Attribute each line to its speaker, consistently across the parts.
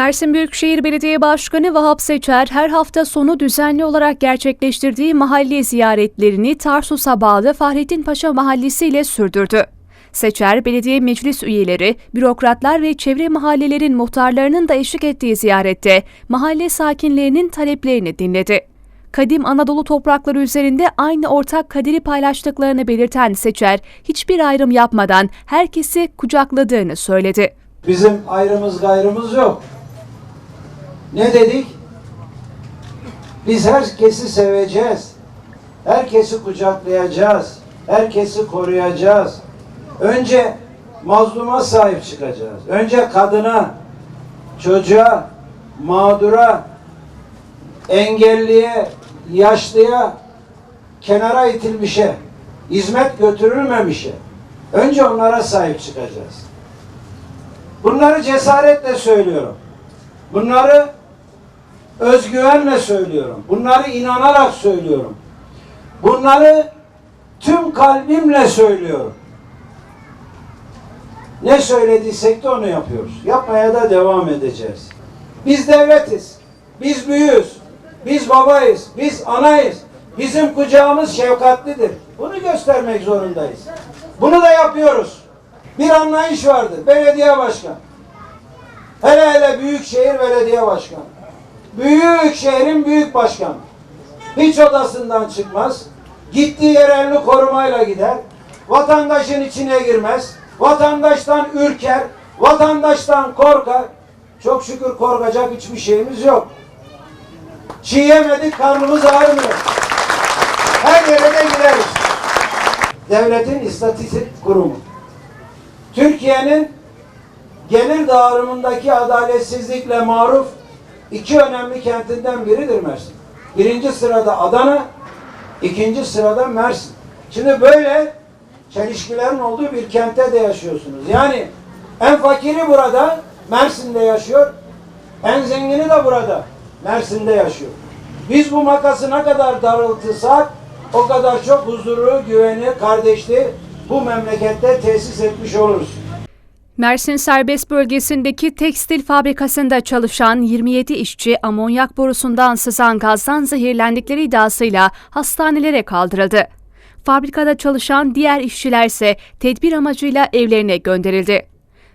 Speaker 1: Mersin Büyükşehir Belediye Başkanı Vahap Seçer her hafta sonu düzenli olarak gerçekleştirdiği mahalle ziyaretlerini Tarsus'a bağlı Fahrettin Paşa Mahallesi ile sürdürdü. Seçer, belediye meclis üyeleri, bürokratlar ve çevre mahallelerin muhtarlarının da eşlik ettiği ziyarette mahalle sakinlerinin taleplerini dinledi. Kadim Anadolu toprakları üzerinde aynı ortak kaderi paylaştıklarını belirten Seçer, hiçbir ayrım yapmadan herkesi kucakladığını söyledi.
Speaker 2: Bizim ayrımız gayrımız yok. Ne dedik? Biz herkesi seveceğiz. Herkesi kucaklayacağız. Herkesi koruyacağız. Önce mazluma sahip çıkacağız. Önce kadına, çocuğa, mağdura, engelliye, yaşlıya, kenara itilmişe, hizmet götürülmemişe. Önce onlara sahip çıkacağız. Bunları cesaretle söylüyorum. Bunları özgüvenle söylüyorum. Bunları inanarak söylüyorum. Bunları tüm kalbimle söylüyorum. Ne söylediysek de onu yapıyoruz. Yapmaya da devam edeceğiz. Biz devletiz. Biz büyüğüz. Biz babayız. Biz anayız. Bizim kucağımız şefkatlidir. Bunu göstermek zorundayız. Bunu da yapıyoruz. Bir anlayış vardı. Belediye başkanı. Hele hele Büyükşehir Belediye Başkanı. Büyük şehrin büyük başkanı. Hiç odasından çıkmaz. Gittiği yer elini korumayla gider. Vatandaşın içine girmez. Vatandaştan ürker. Vatandaştan korkar. Çok şükür korkacak hiçbir şeyimiz yok. Çiğ yemedik karnımız ağrımıyor. Her yere de gideriz. Devletin İstatistik Kurumu. Türkiye'nin gelir dağılımındaki adaletsizlikle maruf iki önemli kentinden biridir Mersin. Birinci sırada Adana, ikinci sırada Mersin. Şimdi böyle çelişkilerin olduğu bir kentte de yaşıyorsunuz. Yani en fakiri burada Mersin'de yaşıyor, en zengini de burada Mersin'de yaşıyor. Biz bu makası ne kadar daraltırsak o kadar çok huzuru, güveni, kardeşliği bu memlekette tesis etmiş oluruz.
Speaker 1: Mersin Serbest Bölgesi'ndeki tekstil fabrikasında çalışan 27 işçi amonyak borusundan sızan gazdan zehirlendikleri iddiasıyla hastanelere kaldırıldı. Fabrikada çalışan diğer işçiler ise tedbir amacıyla evlerine gönderildi.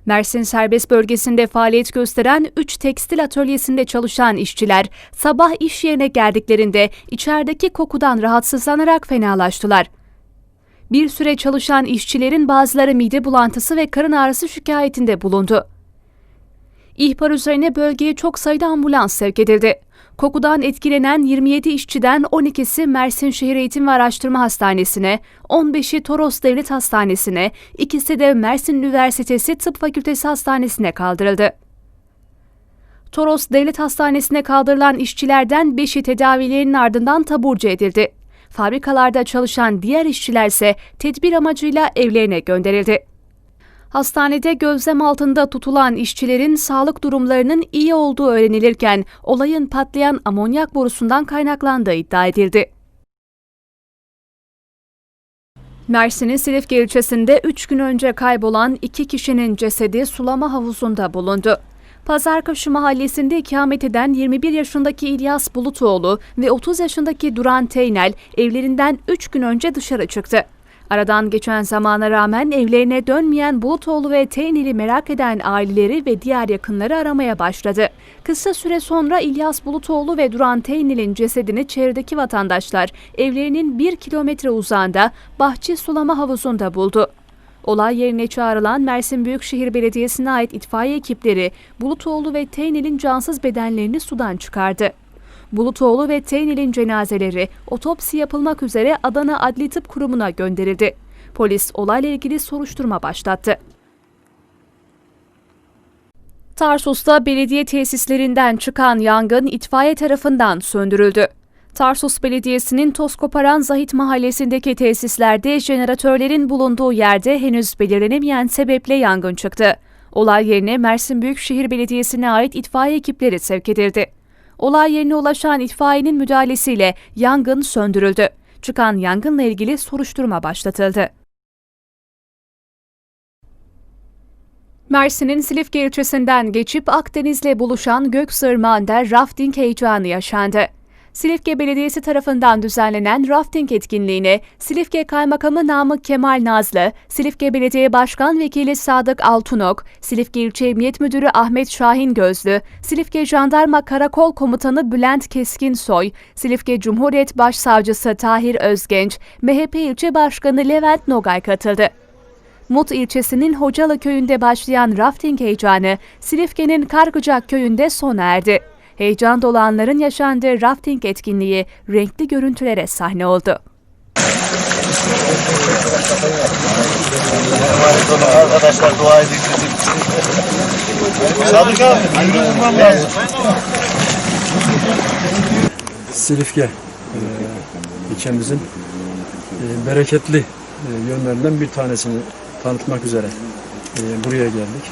Speaker 1: Mersin Serbest Bölgesi'nde faaliyet gösteren 3 tekstil atölyesinde çalışan işçiler sabah iş yerine geldiklerinde içerideki kokudan rahatsızlanarak fenalaştılar. Bir süre çalışan işçilerin bazıları mide bulantısı ve karın ağrısı şikayetinde bulundu. İhbar üzerine bölgeye çok sayıda ambulans sevk edildi. Kokudan etkilenen 27 işçiden 12'si Mersin Şehir Eğitim ve Araştırma Hastanesi'ne, 15'i Toros Devlet Hastanesi'ne, ikisi de Mersin Üniversitesi Tıp Fakültesi Hastanesi'ne kaldırıldı. Toros Devlet Hastanesi'ne kaldırılan işçilerden 5'i tedavilerinin ardından taburcu edildi. Fabrikalarda çalışan diğer işçiler ise tedbir amacıyla evlerine gönderildi. Hastanede gözlem altında tutulan işçilerin sağlık durumlarının iyi olduğu öğrenilirken olayın patlayan amonyak borusundan kaynaklandığı iddia edildi. Mersin'in Silifke ilçesinde 3 gün önce kaybolan iki kişinin cesedi sulama havuzunda bulundu. Pazarkışı mahallesinde ikamet eden 21 yaşındaki İlyas Bulutoğlu ve 30 yaşındaki Duran Teynel evlerinden 3 gün önce dışarı çıktı. Aradan geçen zamana rağmen evlerine dönmeyen Bulutoğlu ve Teynel'i merak eden aileleri ve diğer yakınları aramaya başladı. Kısa süre sonra İlyas Bulutoğlu ve Duran Teynel'in cesedini çevredeki vatandaşlar evlerinin 1 kilometre uzağında Bahçe Sulama Havuzu'nda buldu. Olay yerine çağrılan Mersin Büyükşehir Belediyesi'ne ait itfaiye ekipleri Bulutoğlu ve Teynel'in cansız bedenlerini sudan çıkardı. Bulutoğlu ve Teynel'in cenazeleri otopsi yapılmak üzere Adana Adli Tıp Kurumu'na gönderildi. Polis olayla ilgili soruşturma başlattı. Tarsus'ta belediye tesislerinden çıkan yangın itfaiye tarafından söndürüldü. Tarsus Belediyesi'nin Toskoparan Zahit Mahallesi'ndeki tesislerde jeneratörlerin bulunduğu yerde henüz belirlenemeyen sebeple yangın çıktı. Olay yerine Mersin Büyükşehir Belediyesi'ne ait itfaiye ekipleri sevk edildi. Olay yerine ulaşan itfaiyenin müdahalesiyle yangın söndürüldü. Çıkan yangınla ilgili soruşturma başlatıldı. Mersin'in Silifke ilçesinden geçip Akdeniz'le buluşan Göksırmağı'nda rafting heyecanı yaşandı. Silifke Belediyesi tarafından düzenlenen rafting etkinliğine Silifke Kaymakamı Namık Kemal Nazlı, Silifke Belediye Başkan Vekili Sadık Altunok, Silifke İlçe Emniyet Müdürü Ahmet Şahin Gözlü, Silifke Jandarma Karakol Komutanı Bülent Keskinsoy, Silifke Cumhuriyet Başsavcısı Tahir Özgenç, MHP İlçe Başkanı Levent Nogay katıldı. Mut ilçesinin Hocalı köyünde başlayan rafting heyecanı Silifke'nin Kargıcak köyünde sona erdi. Heyecan dolu anların yaşandığı rafting etkinliği renkli görüntülere sahne oldu.
Speaker 3: Arkadaşlar dua edin. Sadık abi, yürümem lazım.
Speaker 4: Silifke ilçemizin e, bereketli e, yönlerinden bir tanesini tanıtmak üzere e, buraya geldik.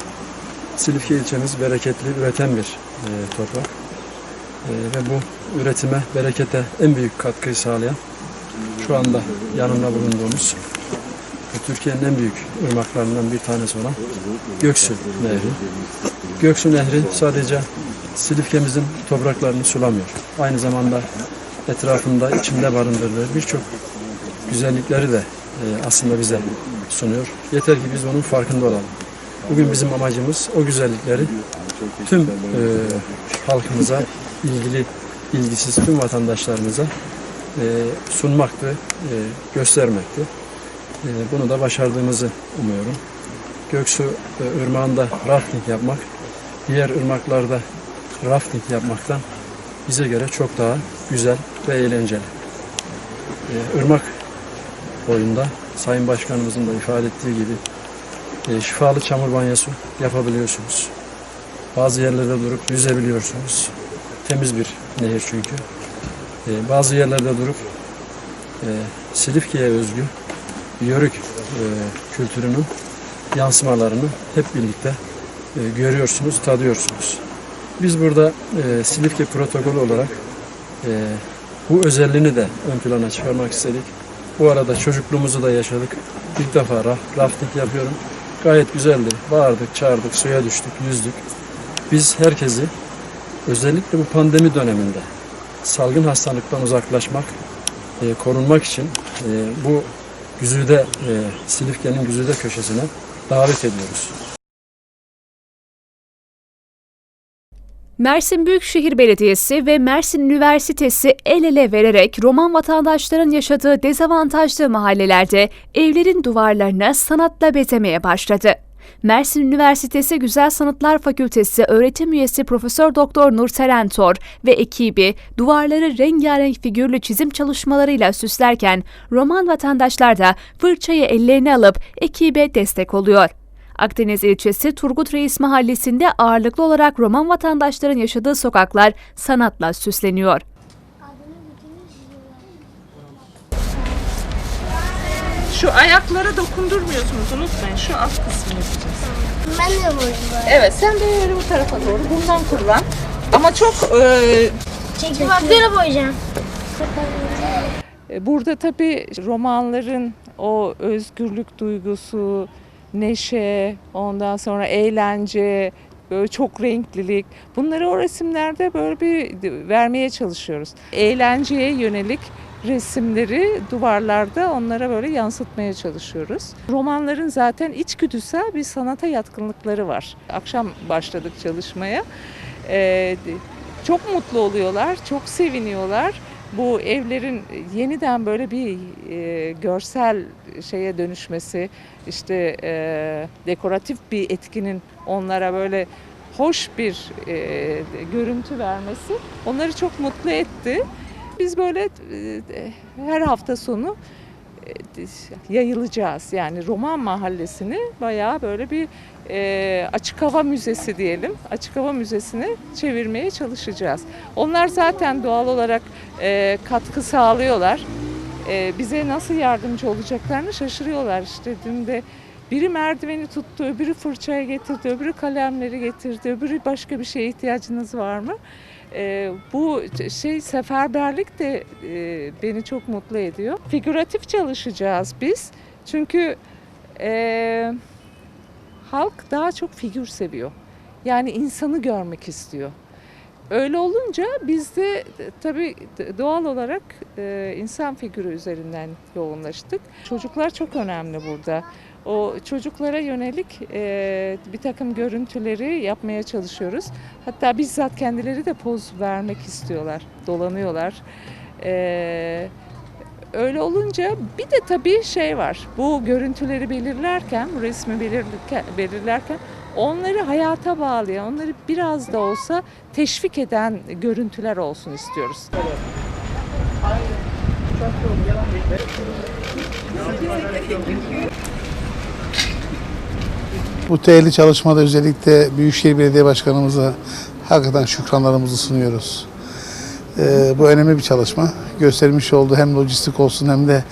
Speaker 4: Silifke ilçemiz bereketli, üreten bir e, toprak. E, ve bu üretime, berekete en büyük katkıyı sağlayan şu anda yanında bulunduğumuz Türkiye'nin en büyük ırmaklarından bir tanesi olan Göksu Nehri. Göksu Nehri sadece Silifke'mizin topraklarını sulamıyor. Aynı zamanda etrafında içinde barındırdığı birçok güzellikleri de e, aslında bize sunuyor. Yeter ki biz onun farkında olalım. Bugün bizim amacımız o güzellikleri tüm e, halkımıza, ilgili ilgisiz tüm vatandaşlarımıza e, sunmaktı, e, göstermekti. E, bunu da başardığımızı umuyorum. Göksu e, ırmağında rafting yapmak, diğer ırmaklarda rafting yapmaktan bize göre çok daha güzel ve eğlenceli. Ee, Irmak boyunda Sayın Başkanımızın da ifade ettiği gibi e, şifalı çamur banyosu yapabiliyorsunuz. Bazı yerlerde durup yüzebiliyorsunuz. Temiz bir nehir çünkü. Ee, bazı yerlerde durup e, Silifke'ye özgü Yörük e, kültürünün yansımalarını hep birlikte e, görüyorsunuz, tadıyorsunuz. Biz burada e, Silifke protokolü olarak e, bu özelliğini de ön plana çıkarmak istedik. Bu arada çocukluğumuzu da yaşadık. İlk defa raf- rafting yapıyorum. Gayet güzeldi. Bağırdık, çağırdık, suya düştük, yüzdük. Biz herkesi özellikle bu pandemi döneminde salgın hastalıktan uzaklaşmak, e, korunmak için e, bu Güzide, e, Silifke'nin Güzide köşesine davet ediyoruz.
Speaker 1: Mersin Büyükşehir Belediyesi ve Mersin Üniversitesi el ele vererek Roman vatandaşların yaşadığı dezavantajlı mahallelerde evlerin duvarlarını sanatla bezemeye başladı. Mersin Üniversitesi Güzel Sanatlar Fakültesi öğretim üyesi Profesör Doktor Nurseren Tor ve ekibi duvarları rengarenk figürlü çizim çalışmalarıyla süslerken Roman vatandaşlar da fırçayı ellerine alıp ekibe destek oluyor. Akdeniz ilçesi Turgut Reis mahallesinde ağırlıklı olarak Roman vatandaşların yaşadığı sokaklar sanatla süsleniyor.
Speaker 5: Şu ayaklara dokundurmuyorsunuz unutmayın. Şu alt kısmını yapacağız.
Speaker 6: Ben de vurdum.
Speaker 5: Evet sen de öyle bu tarafa doğru bundan kullan. Ama çok e,
Speaker 6: Çekil bak böyle boyayacağım.
Speaker 5: E, Burada tabii romanların o özgürlük duygusu, neşe, ondan sonra eğlence, böyle çok renklilik. Bunları o resimlerde böyle bir vermeye çalışıyoruz. Eğlenceye yönelik resimleri duvarlarda onlara böyle yansıtmaya çalışıyoruz. Romanların zaten içgüdüsel bir sanata yatkınlıkları var. Akşam başladık çalışmaya. Ee, çok mutlu oluyorlar, çok seviniyorlar bu evlerin yeniden böyle bir e, görsel şeye dönüşmesi, işte e, dekoratif bir etkinin onlara böyle hoş bir e, görüntü vermesi onları çok mutlu etti. Biz böyle e, her hafta sonu e, yayılacağız. Yani Roman Mahallesi'ni bayağı böyle bir e, açık hava müzesi diyelim. Açık hava müzesine çevirmeye çalışacağız. Onlar zaten doğal olarak e, katkı sağlıyorlar. E, bize nasıl yardımcı olacaklarını şaşırıyorlar. İşte dün de biri merdiveni tuttu, öbürü fırçaya getirdi, öbürü kalemleri getirdi, öbürü başka bir şeye ihtiyacınız var mı? E, bu şey seferberlik de e, beni çok mutlu ediyor. Figüratif çalışacağız biz. Çünkü e, halk daha çok figür seviyor. Yani insanı görmek istiyor. Öyle olunca biz de e, tabii doğal olarak e, insan figürü üzerinden yoğunlaştık. Çocuklar çok önemli burada. O çocuklara yönelik e, bir takım görüntüleri yapmaya çalışıyoruz. Hatta bizzat kendileri de poz vermek istiyorlar, dolanıyorlar. E, öyle olunca bir de tabii şey var. Bu görüntüleri belirlerken, bu resmi belirlerken, onları hayata bağlayan, onları biraz da olsa teşvik eden görüntüler olsun istiyoruz.
Speaker 7: Bu değerli çalışmada özellikle Büyükşehir Belediye Başkanımıza hakikaten şükranlarımızı sunuyoruz. Ee, bu önemli bir çalışma. Göstermiş olduğu hem lojistik olsun hem de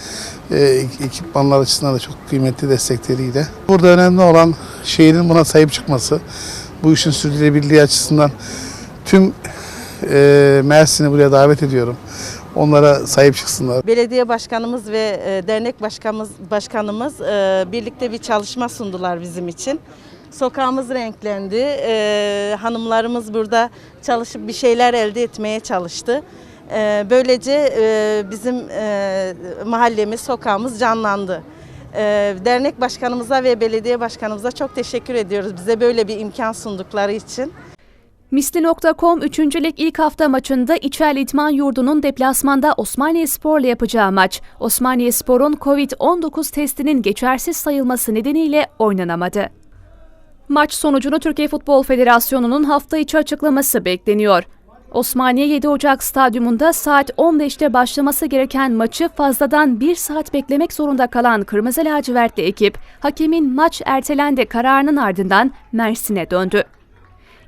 Speaker 7: e, ekipmanlar açısından da çok kıymetli destekleriyle. Burada önemli olan şehrin buna sahip çıkması. Bu işin sürdürülebilirliği açısından tüm e, Mersin'i buraya davet ediyorum. Onlara sahip çıksınlar.
Speaker 8: Belediye başkanımız ve e, dernek başkanımız, başkanımız e, birlikte bir çalışma sundular bizim için. Sokağımız renklendi. E, hanımlarımız burada çalışıp bir şeyler elde etmeye çalıştı. Böylece bizim mahallemiz, sokağımız canlandı. Dernek başkanımıza ve belediye başkanımıza çok teşekkür ediyoruz bize böyle bir imkan sundukları için.
Speaker 1: Misli.com 3. Lig ilk hafta maçında İçel İdman Yurdu'nun deplasmanda Osmaniye Spor'la yapacağı maç, Osmaniye Spor'un Covid-19 testinin geçersiz sayılması nedeniyle oynanamadı. Maç sonucunu Türkiye Futbol Federasyonu'nun hafta içi açıklaması bekleniyor. Osmaniye 7 Ocak stadyumunda saat 15'te başlaması gereken maçı fazladan 1 saat beklemek zorunda kalan Kırmızı Lacivertli ekip, hakemin maç ertelendi kararının ardından Mersin'e döndü.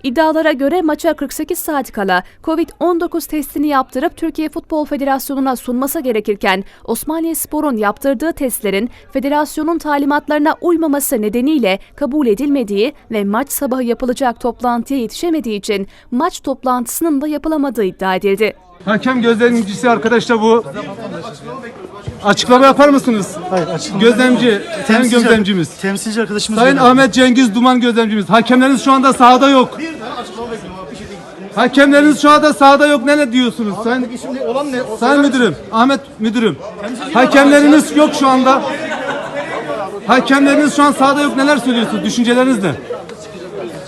Speaker 1: İddialara göre maça 48 saat kala Covid-19 testini yaptırıp Türkiye Futbol Federasyonu'na sunması gerekirken Osmaniye Spor'un yaptırdığı testlerin federasyonun talimatlarına uymaması nedeniyle kabul edilmediği ve maç sabahı yapılacak toplantıya yetişemediği için maç toplantısının da yapılamadığı iddia edildi.
Speaker 9: Hakem gözlemcisi arkadaşlar bu. Açıklama yapar mısınız?
Speaker 3: Hayır açık.
Speaker 9: Gözlemci, sayın gözlemcimiz.
Speaker 3: Temsilci arkadaşımız.
Speaker 9: Sayın
Speaker 3: gönderdi.
Speaker 9: Ahmet Cengiz Duman gözlemcimiz. Hakemleriniz şu anda sahada yok. Hakemleriniz şu anda sahada yok. Ne ne diyorsunuz? Sayın, sayın müdürüm, Ahmet müdürüm. Hakemleriniz yok şu anda. Hakemleriniz şu an sahada yok. Neler söylüyorsunuz? Düşünceleriniz ne?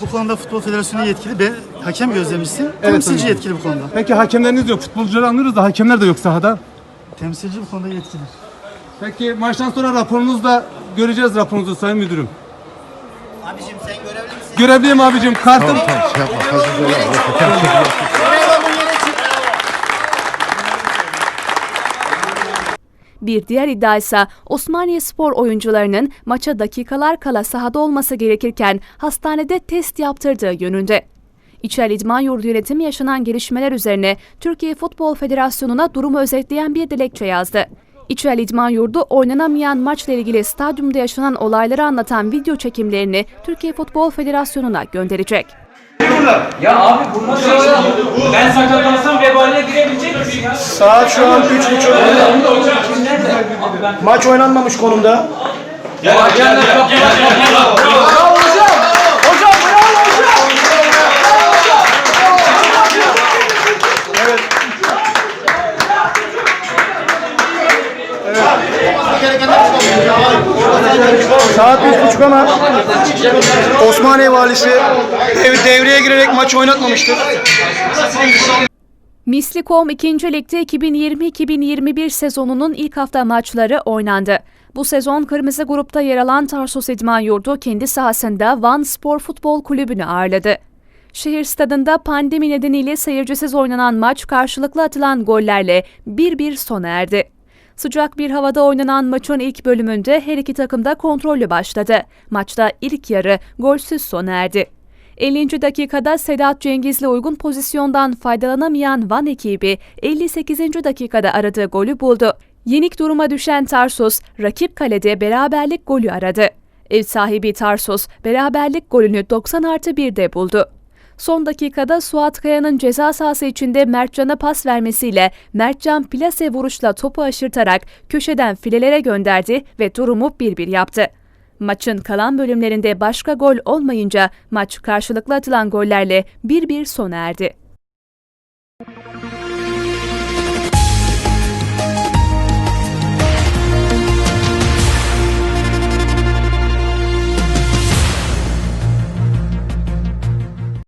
Speaker 3: Bu konuda Futbol Federasyonu yetkili. Ben hakem gözlemcisi. Temsilci
Speaker 9: hocam.
Speaker 3: yetkili bu konuda.
Speaker 9: Peki hakemleriniz yok. Futbolcuları anlıyoruz da hakemler de yok sahada.
Speaker 3: Temsilci bu konuda yetkili.
Speaker 9: Peki maçtan sonra raporunuzu da göreceğiz raporunuzu sayın müdürüm.
Speaker 3: Abicim sen görevli misin?
Speaker 9: Görevliyim abicim. Kartım
Speaker 1: Bir diğer iddia ise Osmaniye Spor oyuncularının maça dakikalar kala sahada olması gerekirken hastanede test yaptırdığı yönünde. İçel İdman Yurdu yönetimi yaşanan gelişmeler üzerine Türkiye Futbol Federasyonu'na durumu özetleyen bir dilekçe yazdı. İçel İdman Yurdu oynanamayan maçla ilgili stadyumda yaşanan olayları anlatan video çekimlerini Türkiye Futbol Federasyonu'na gönderecek.
Speaker 10: Ya abi bu nasıl Ben sakatlansam vebaline girebilecek misin ya?
Speaker 11: Saat şu an 3.30. Maç oynanmamış konumda.
Speaker 10: Ya hakemler çok
Speaker 11: Saat 3.30 ama Osmaniye valisi dev- devreye girerek maç oynatmamıştır.
Speaker 1: Mislikom 2. Lig'de 2020-2021 sezonunun ilk hafta maçları oynandı. Bu sezon Kırmızı Grup'ta yer alan Tarsus İdman Yurdu kendi sahasında Van Spor Futbol Kulübü'nü ağırladı. Şehir stadında pandemi nedeniyle seyircisiz oynanan maç karşılıklı atılan gollerle 1-1 sona erdi. Sıcak bir havada oynanan maçın ilk bölümünde her iki takım da kontrollü başladı. Maçta ilk yarı golsüz sona erdi. 50. dakikada Sedat Cengiz'le uygun pozisyondan faydalanamayan Van ekibi 58. dakikada aradığı golü buldu. Yenik duruma düşen Tarsus, rakip kalede beraberlik golü aradı. Ev sahibi Tarsus, beraberlik golünü 90 artı 1'de buldu. Son dakikada Suat Kaya'nın ceza sahası içinde Mertcan'a pas vermesiyle Mertcan plase vuruşla topu aşırtarak köşeden filelere gönderdi ve durumu 1-1 yaptı. Maçın kalan bölümlerinde başka gol olmayınca maç karşılıklı atılan gollerle 1-1 sona erdi.